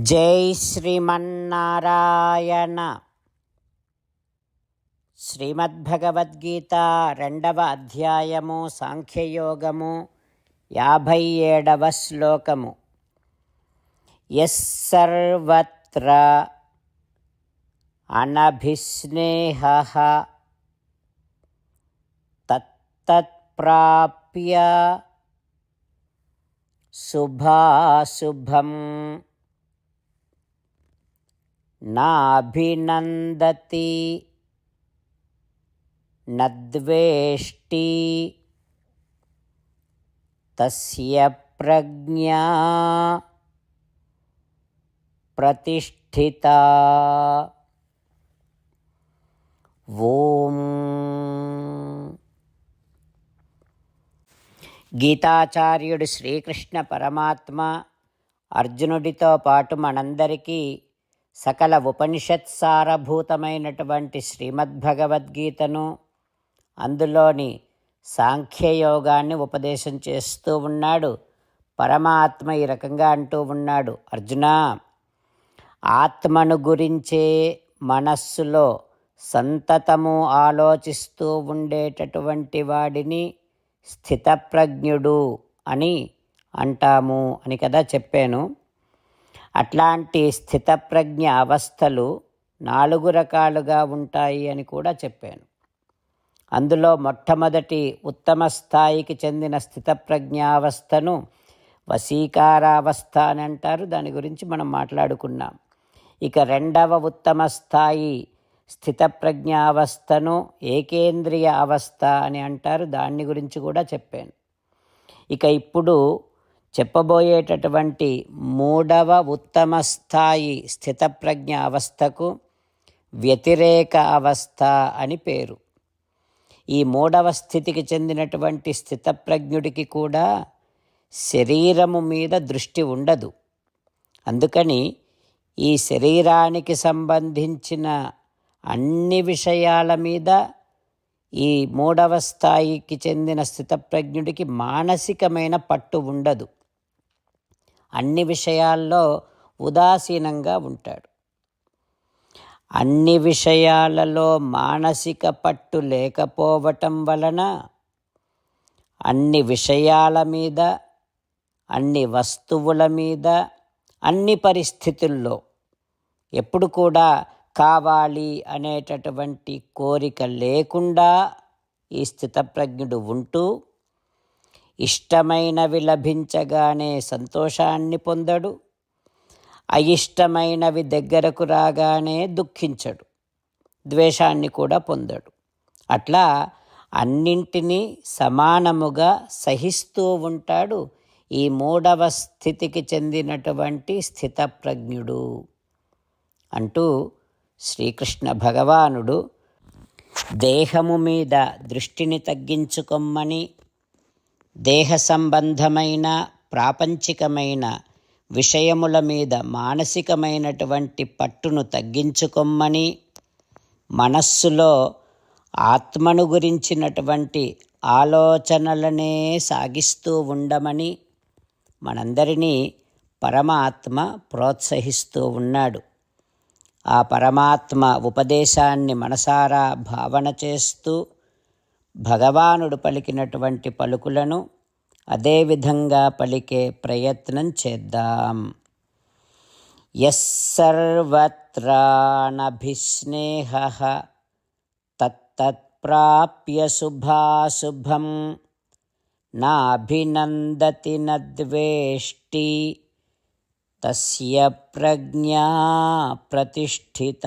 జై శ్రీమన్నారాయణ. శ్రీమద్భగవద్గీత రెండవ అధ్యాయము సాంఖ్యయోగము యాభై ఏడవ శ్లోకము ఎస్సర్వత్ర అనభిస్నేహ తత్తత్ప్రాప్య శుభాశుభం. నాభినందతి నద్వేష్టి తస్య ప్రజ్ఞా ప్రతిష్ఠిత. ఓం. గీతాచార్యుడు శ్రీకృష్ణ పరమాత్మ అర్జునుడితో పాటు మనందరికీ సకల ఉపనిషత్ సారభూతమైనటువంటి శ్రీమద్భగవద్గీతను అందులోని సాంఖ్యయోగాన్ని ఉపదేశం చేస్తూ ఉన్నాడు. పరమాత్మ ఈ రకంగా అంటూ ఉన్నాడు. అర్జున ఆత్మను గురించే మనస్సులో సంతతము ఆలోచిస్తూ ఉండేటటువంటి వాడిని స్థితప్రజ్ఞుడు అని అంటాము అని కదా చెప్పాను. అట్లాంటి స్థితప్రజ్ఞ అవస్థలు నాలుగు రకాలుగా ఉంటాయి అని కూడా చెప్పాను. అందులో మొట్టమొదటి ఉత్తమ స్థాయికి చెందిన స్థితప్రజ్ఞావస్థను వశీకారావస్థ అని అంటారు. దాని గురించి మనం మాట్లాడుకున్నాం. ఇక రెండవ ఉత్తమ స్థాయి స్థితప్రజ్ఞావస్థను ఏకేంద్రియ అవస్థ అని అంటారు. దాన్ని గురించి కూడా చెప్పాను. ఇక ఇప్పుడు చెప్పబోయేటటువంటి మూడవ ఉత్తమ స్థాయి స్థితప్రజ్ఞ అవస్థకు వ్యతిరేక అవస్థ అని పేరు. ఈ మూడవ స్థితికి చెందినటువంటి స్థితప్రజ్ఞుడికి కూడా శరీరము మీద దృష్టి ఉండదు. అందుకని ఈ శరీరానికి సంబంధించిన అన్ని విషయాల మీద ఈ మూడవ స్థాయికి చెందిన స్థితప్రజ్ఞుడికి మానసికమైన పట్టు ఉండదు. అన్ని విషయాల్లో ఉదాసీనంగా ఉంటాడు. అన్ని విషయాలలో మానసిక పట్టు లేకపోవటం వలన అన్ని విషయాల మీద అన్ని వస్తువుల మీద అన్ని పరిస్థితుల్లో ఎప్పుడు కూడా కావాలి అనేటటువంటి కోరిక లేకుండా ఈ స్థితప్రజ్ఞుడు ఉంటూ ఇష్టమైనవి లభించగానే సంతోషాన్ని పొందడు. అయిష్టమైనవి దగ్గరకు రాగానే దుఃఖించడు. ద్వేషాన్ని కూడా పొందడు. అట్లా అన్నింటినీ సమానముగా సహిస్తూ ఉంటాడు ఈ మూడవ స్థితికి చెందినటువంటి స్థితప్రజ్ఞుడు. అంటూ శ్రీకృష్ణ భగవానుడు దేహము మీద దృష్టిని తగ్గించుకొమ్మని దేహ సంబంధమైన ప్రాపంచికమైన విషయముల మీద మానసికమైనటువంటి పట్టును తగ్గించుకొమ్మని మనస్సులో ఆత్మను గురించినటువంటి ఆలోచనలనే సాగిస్తూ ఉండమని మనందరినీ పరమాత్మ ప్రోత్సహిస్తూ ఉన్నాడు. ఆ పరమాత్మ ఉపదేశాన్ని మనసారా భావన చేస్తూ భగవానుడు పలికినటువంటి పలుకులను అదేవిధంగా పలికే ప్రయత్నం చేద్దాం. ఎస్సర్వత్రానభిస్నేహ తత్ప్రాప్య శుభాశుభం నాభినందతి నద్వేష్టి తస్య ప్రజ్ఞా ప్రతిష్ఠిత.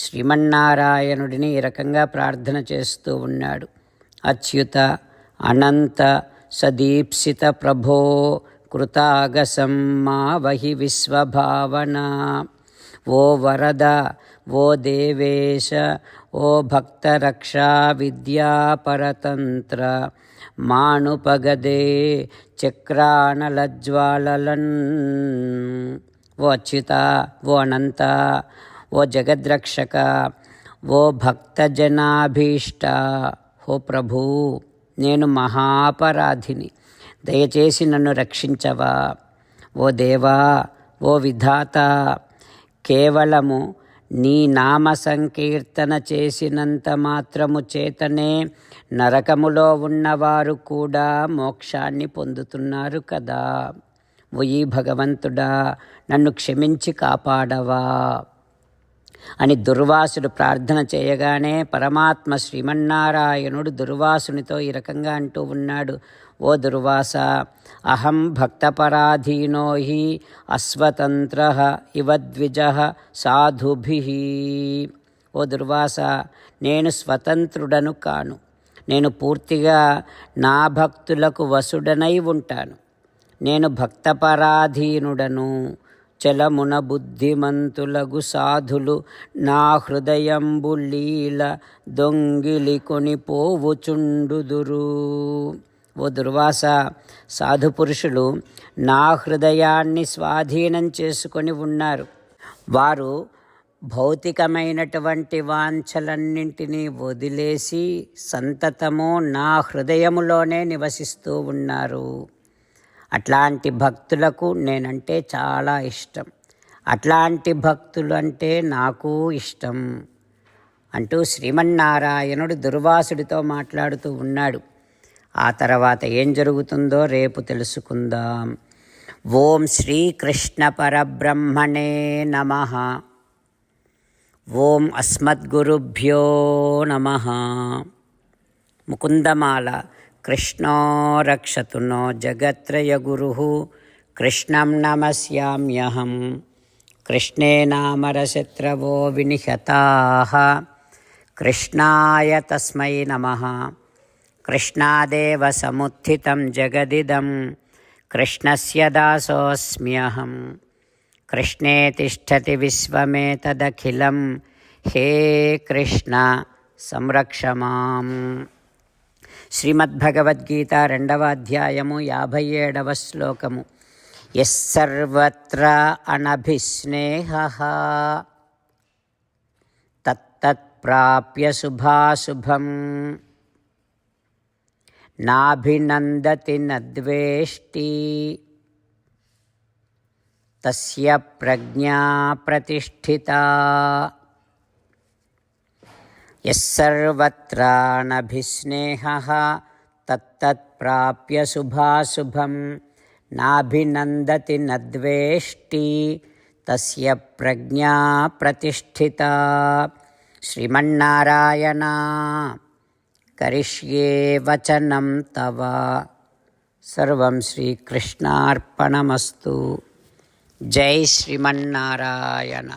శ్రీమన్నారాయణుడిని ఈ రకంగా ప్రార్థన చేస్తూ ఉన్నాడు. అచ్యుత అనంత సదీప్సిత ప్రభో కృతాగసం మా వహి విశ్వభావన. ఓ వరద ఓ దేవేశ ఓ భక్తరక్షా విద్యాపరతంత్ర. మానుపగదే చక్రాణలజ్వాలలన్. ఓ అచ్యుత ఓ అనంత ఓ జగద్రక్షక ఓ భక్తజనాభీష్ట. ఓ ప్రభూ నేను మహాపరాధిని. దయచేసి నన్ను రక్షించవా. ఓ దేవా ఓ విధాత కేవలము నీ నామ సంకీర్తన చేసినంత మాత్రము చేతనే నరకములో ఉన్నవారు కూడా మోక్షాన్ని పొందుతున్నారు కదా. ఓయి భగవంతుడా నన్ను క్షమించి కాపాడవా. అని దుర్వాసుడు ప్రార్థన చేయగానే పరమాత్మ శ్రీమన్నారాయణుడు దుర్వాసునితో ఈ రకంగా అంటూ ఉన్నాడు. ఓ దుర్వాస అహం భక్తపరాధీనో హి అస్వతంత్ర ఇవ ద్విజ సాధుభి. ఓ దుర్వాస నేను స్వతంత్రుడను కాను. నేను పూర్తిగా నా భక్తులకు వసుడనై ఉంటాను. నేను భక్తపరాధీనుడను. చలమున బుద్ధిమంతులగు సాధులు నా హృదయంబు లీల దొంగిలి కొనిపోవుచుండుదురు. ఓ దుర్వాస సాధు పురుషులు నా హృదయాన్ని స్వాధీనం చేసుకొని ఉన్నారు. వారు భౌతికమైనటువంటి వాంఛలన్నింటినీ వదిలేసి సంతతము నా హృదయములోనే నివసిస్తూ ఉన్నారు. అట్లాంటి భక్తులకు నేనంటే చాలా ఇష్టం. అట్లాంటి భక్తులు అంటే నాకు ఇష్టం అంటూ శ్రీమన్నారాయణుడు దుర్వాసుడితో మాట్లాడుతూ ఉన్నాడు. ఆ తర్వాత ఏం జరుగుతుందో రేపు తెలుసుకుందాం. ఓం శ్రీకృష్ణ పరబ్రహ్మణే నమ. ఓం అస్మద్గురుభ్యో నమ. ముకుందమాల कृष्ण रक्षतु नो जगत्रयगुरुः कृष्णं नमस्याम्यहं कृष्णे नामरशत्रवो विनिहताः। कृष्णाय तस्मै नम। कृष्णादेव समुत्थितं कृष्ण से दासोऽस्म्यहं कृष्णे तिष्ठति विश्वमेतदखिलं हे कृष्ण, संरक्ष माम्। శ్రీమద్భగవద్గీత రెండవ అధ్యాయము యాభై ఏడవ శ్లోకము. ఎస్సర్వత్ర అనభిస్నేహ. తత్తత్ప్రాప్య శుభాశుభం. నాభినందతి నద్వేష్టి. తస్య ప్రజ్ఞా ప్రతిష్ఠితా. यस्सर्वत्रानभिस्नेहः तत्तत्प्राप्य शुभाशुभं नाभिनन्दति न द्वेष्टि तस्य प्रज्ञा प्रतिष्ठिता श्रीमन्नारायणा करिष्ये वचनं तव सर्वं श्रीकृष्णार्पणमस्तु जय श्रीमन्नारायण